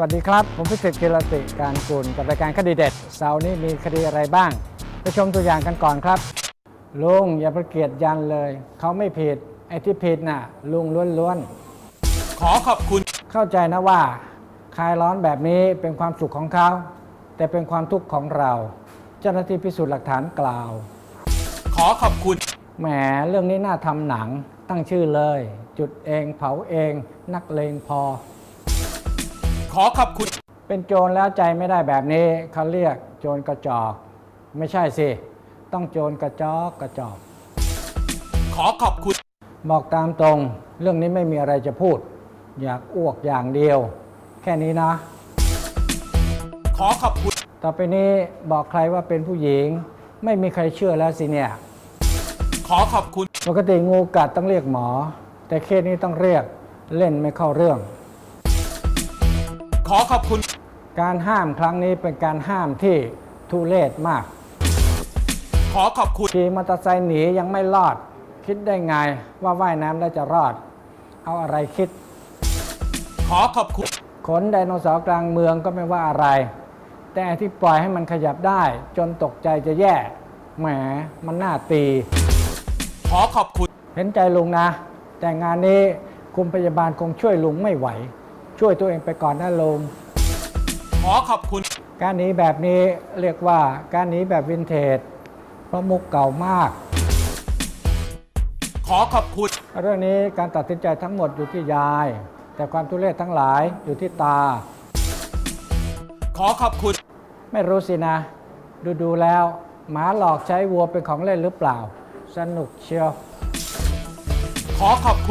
วัสดีครับ ผมพิสิทธิ์กิรติการกุลกับรายการคดีเด็ดเสาร์นี้มีคดีอะไรบ้าง ไปชมตัวอย่างกันก่อนครับ ลุงอย่าประเกียดยันเลย เขาไม่ผิด ไอ้ที่ผิดน่ะ ลุงล้วนขอขอบคุณๆเข้าใจนะว่าคลายร้อนแบบนี้เป็นความสุขของเขา แต่เป็นความทุกข์ของเรา เจ้าหน้าที่พิสูจน์หลักฐานกล่าว ขอขอบคุณ แหมเรื่องนี้น่าทำหนังตั้งชื่อเลย จุดเองเผาเอง นักเลงพอ ขอขอบคุณ เป็นโจรแล้วใจไม่ได้แบบนี้เขาเรียกโจรกระจอก ไม่ใช่สิ ต้องโจรกระจอกกระจอก ขอขอบคุณ บอกตามตรง เรื่องนี้ไม่มีอะไรจะพูด อยากอ้วกอย่างเดียว แค่นี้นะ ขอขอบคุณ ต่อไปนี้บอกใครว่าเป็นผู้หญิง ไม่มีใครเชื่อแล้วสิเนี่ย ขอขอบคุณ ปกติงูกัดต้องเรียกหมอ แต่เคสนี้ต้องเรียกเล่นไม่เข้าเรื่อง ขอขอบคุณ การห้ามครั้งนี้เป็นการห้ามที่ทุเลศมาก ขอขอบคุณขี่มอเตอร์ไซค์หนียังไม่รอด คิดได้ไงว่าว่ายน้ำแล้วจะรอด เอาอะไรคิด ขอขอบคุณ ขนไดโนเสาร์กลางเมืองก็ไม่ว่าอะไร แต่ที่ปล่อยให้มันขยับได้ จนตกใจจะแย่แหมมันน่าตี ขอขอบคุณ เห็นใจลุงนะ แต่งานนี้คุณพยาบาลคงช่วยลุงไม่ไหว ช่วยตัวเองไปก่อนนะลุงขอขอบคุณ การหนีแบบนี้เรียกว่าการหนีแบบวินเทจเพราะมุกเก่ามาก ขอขอบคุณ เรื่องนี้การตัดสินใจทั้งหมดอยู่ที่ยาย แต่ความทุเรศทั้งหลายอยู่ที่ตา ขอขอบคุณ ไม่รู้สินะ ดูดูๆแล้ว หมาหลอกใช้วัวเป็นของเล่นหรือเปล่า สนุกเชียว ขอขอบคุณ